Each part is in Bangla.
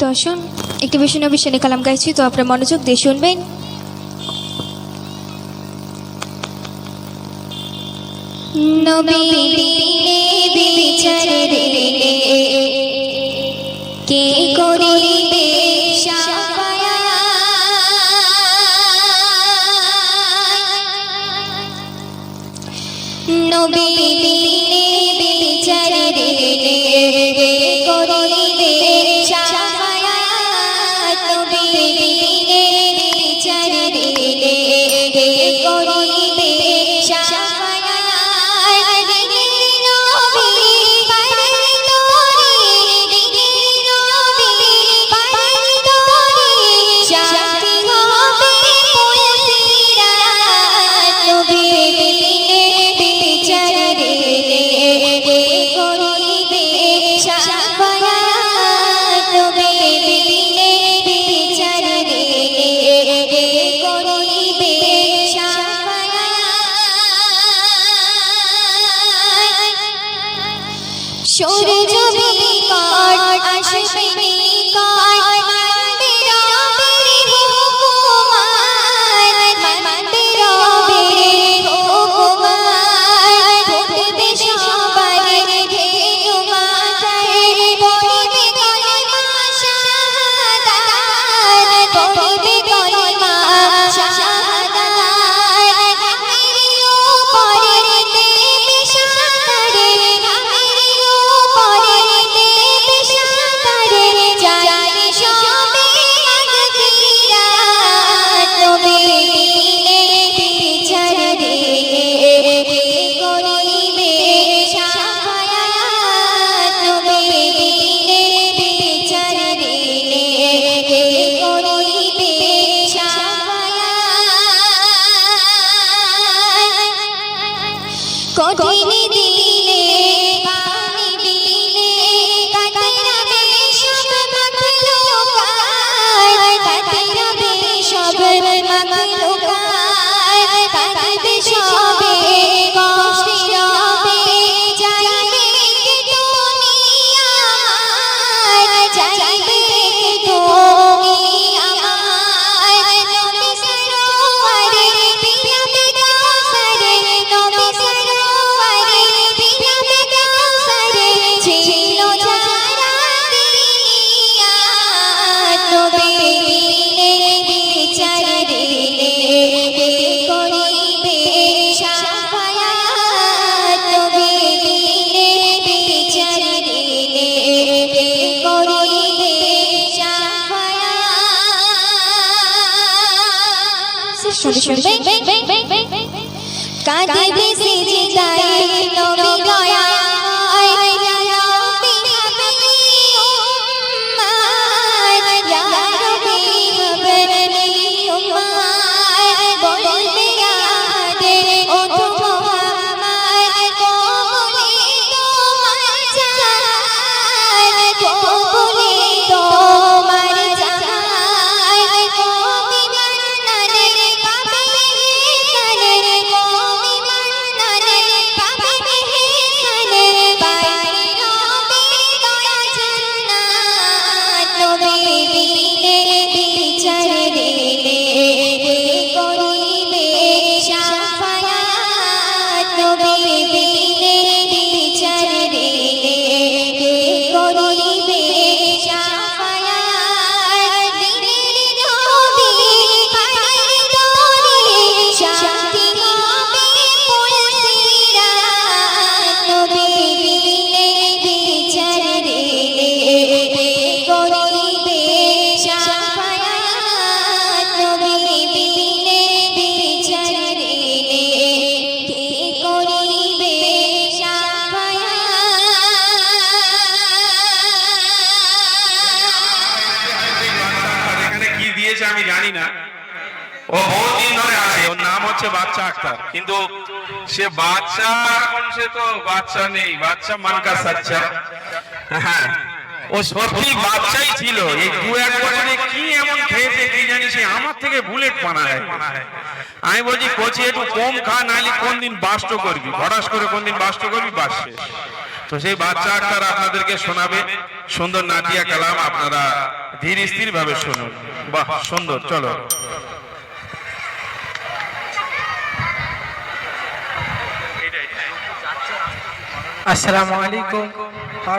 তো আসুন একটি নবী সেনে কালাম গাইছি, তো আপনার মনোযোগ দিয়ে শুনবেন। নবী দিলে বিচারে সাফায়া সূর্য বিকট আসবে নিকট কঠিন শুনবে কাঁদিবে সিজদায় নবী কিন্তু সে সে তো নেই মানকা সাচ্চা। হ্যাঁ। ও সত্যি বাচ্চাই ছিল। এই দু এক বছরে কি এমন খেয়েছে কি আমার থেকে বুলেট বানায় আমি বলছি, কোচি, একটু কম খা, নাহলে কোন দিন বাস্ট করবি? ভরাস করে কোন দিন বাস্ট করবি? বাস তো সেই বাচ্চা আক্তার আপনাদেরকে শোনাবে। সুন্দর নাটিয়া কালাম আপনারা ধীর স্থির ভাবে শুনুন। বাহ, সুন্দর, চলো। আসসালামু আলাইকুম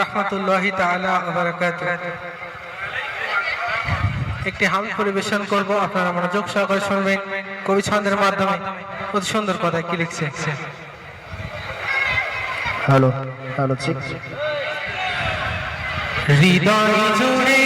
রহমতুল্লাহি তাআলা ওয়া বারাকাতুহু। একটি হাম পরিবেশন করব আপনারা মনোযোগ সহকারে শুনবেন। কবি ছন্দের মাধ্যমে অতি সুন্দর কথা কি লিখছে? হ্যালো হ্যালো ঠিক। হৃদয় জুড়ে